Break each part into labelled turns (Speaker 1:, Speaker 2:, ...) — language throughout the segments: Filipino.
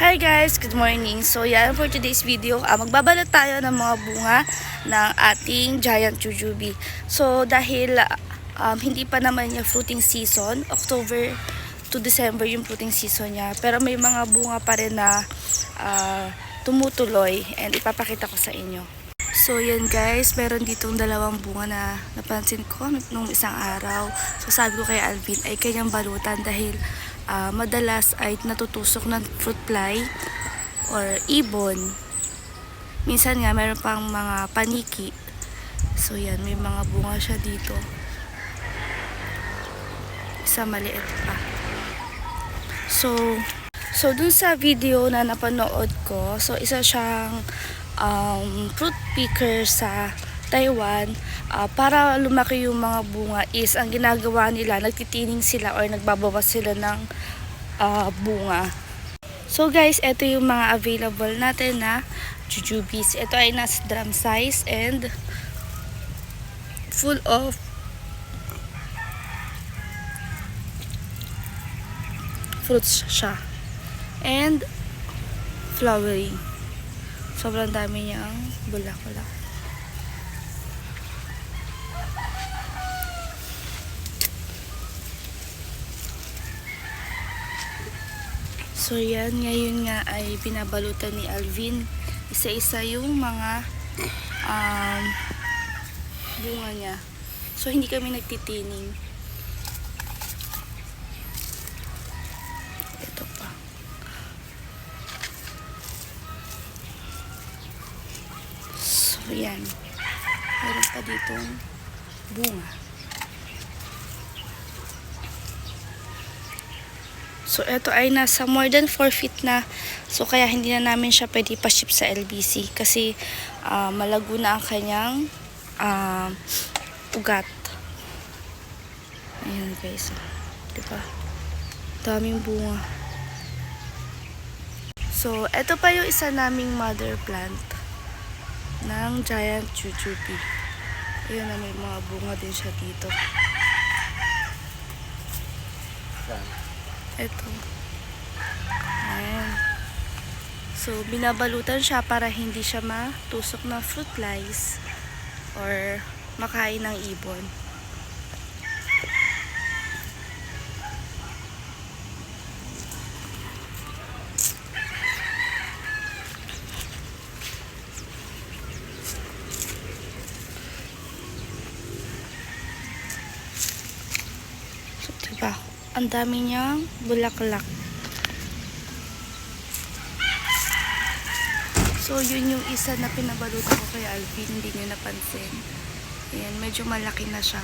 Speaker 1: Hi guys! Good morning! So yan for today's video, ah, magbabalot tayo ng mga bunga ng ating giant jujube. So dahil ah, um, hindi pa naman niya fruiting season, October to December yung fruiting season niya. Pero may mga bunga pa rin na ah, tumutuloy and ipapakita ko sa inyo. So yan guys, meron ditong dalawang bunga na napansin ko nung isang araw. So sabi ko kay Alvin ay kanyang balutan dahil ah, madalas ay natutusok ng fruit fly or ibon. Minsan nga meron pang mga paniki. So yan, may mga bunga siya dito. Isa maliit pa. So, so dun sa video na napanood ko, so isa siyang um, fruit picker sa Taiwan. Ah, para lumaki yung mga bunga is ang ginagawa nila, nagtitining sila or nagbabawas sila ng ah, bunga. So guys, ito yung mga available natin na jujubes. Ito ay nasa drum size and full of fruits siya. And flowering. Sobrang dami niyang bulak-bulak. So yan, ngayon nga ay binabalutan ni Alvin. Isa-isa yung mga um, bunga niya. So hindi kami nagtitining. Ito pa. So yan. Meron pa ditong bunga. So, ito ay nasa more than 4 feet na. So, kaya hindi na namin siya pwede pa-ship sa LBC. Kasi, ah, malago na ang kanyang ah, ugat. Ayan, guys. Diba? Daming bunga. So, ito pa yung isa naming mother plant ng giant jujube. Ayan na, may mga bunga din siya dito. Ito. Ayan. So, binabalutan siya para hindi siya matusok ng fruit flies or makain ng ibon. So, diba? Ang dami niyang bulaklak. So, yun yung isa na pinabalutan ko kay Alvin. Hindi niya napansin. Ayan, medyo malaki na siya.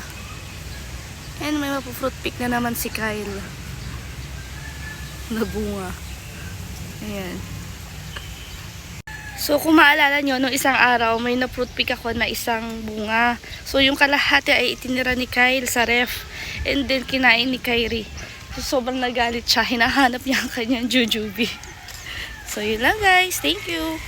Speaker 1: And may mapufruit pick na naman si Kyle. Na bunga. Ayan. So, kung maalala nyo, nung isang araw, may na-fruit pick ako na isang bunga. So, yung kalahati ay itinira ni Kyle sa ref. And then, kinain ni Kyrie. So, sobrang nagalit siya. Hinahanap niya ang kanyang jujube. So, yun lang guys. Thank you.